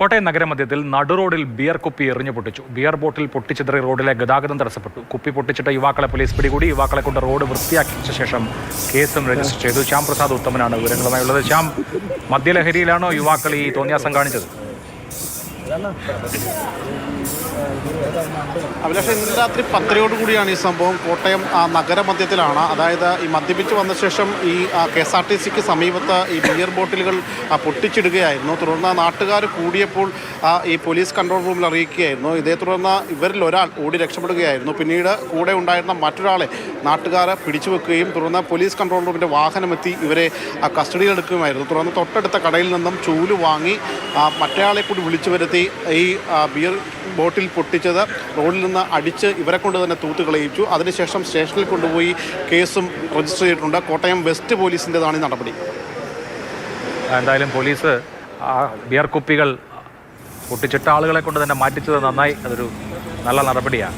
Kottayam നഗരമധ്യത്തിൽ നടുറോഡിൽ beer കുപ്പി എറിഞ്ഞു പൊട്ടിച്ചു. ബിയർ ബോട്ടിൽ പൊട്ടിച്ചിതറി റോഡിലെ ഗതാഗതം തടസ്സപ്പെട്ടു. കുപ്പി പൊട്ടിച്ചിട്ട് യുവാക്കളെ പോലീസ് പിടികൂടി. യുവാക്കളെ കൊണ്ട് റോഡ് വൃത്തിയാക്കിച്ച ശേഷം കേസും രജിസ്റ്റർ ചെയ്തു. ശ്യാം പ്രസാദ് ഉത്തമനാണ് വിവരങ്ങളുമായുള്ളത്. ശ്യാം മദ്യലഹരിയിലാണോ യുവാക്കൾ ഈ തോന്നിയാസം കാണിച്ചത്? അഭിലാഷ് ഇന്നലെ രാത്രി പത്തരയോട് കൂടിയാണ് ഈ സംഭവം. കോട്ടയം നഗരമധ്യത്തിലാണ്. അതായത് ഈ മദ്യപിച്ച് വന്ന ശേഷം ഈ കെ എസ് ആർ ടി സിക്ക് സമീപത്ത് ഈ ബിയർ ബോട്ടിലുകൾ പൊട്ടിച്ചിടുകയായിരുന്നു. തുടർന്ന് നാട്ടുകാർ കൂടിയപ്പോൾ ഈ പോലീസ് കൺട്രോൾ റൂമിൽ അറിയിക്കുകയായിരുന്നു. ഇതേ തുടർന്ന് ഇവരിൽ ഒരാൾ ഓടി രക്ഷപ്പെടുകയായിരുന്നു. പിന്നീട് കൂടെ ഉണ്ടായിരുന്ന മറ്റൊരാളെ നാട്ടുകാർ പിടിച്ചു വെക്കുകയും തുടർന്ന് പോലീസ് കൺട്രോൾ റൂമിന്റെ വാഹനമെത്തി ഇവരെ കസ്റ്റഡിയിലെടുക്കുകയുമായിരുന്നു. തുടർന്ന് തൊട്ടടുത്ത കടയിൽ നിന്നും ചൂൽ വാങ്ങി മറ്റേയാളെ കൂടി വിളിച്ചു വരുത്തി ഈ ആ, ബിയർ ബോട്ടിൽ പൊട്ടിച്ചത് റോഡിൽ നിന്ന് അടിച്ച് ഇവരെ കൊണ്ട് തന്നെ തൂത്ത് കളയിച്ചു. അതിനുശേഷം സ്റ്റേഷനിൽ കൊണ്ടുപോയി കേസും രജിസ്റ്റർ ചെയ്തിട്ടുണ്ട്. കോട്ടയം വെസ്റ്റ് പോലീസിന്റെതാണ് ഈ നടപടി. എന്തായാലും പോലീസ് ബിയർ കുപ്പികൾ പൊട്ടിച്ചിട്ട ആളുകളെ കൊണ്ട് തന്നെ മാറ്റിച്ചത് നന്നായി. അതൊരു നല്ല നടപടിയാണ്.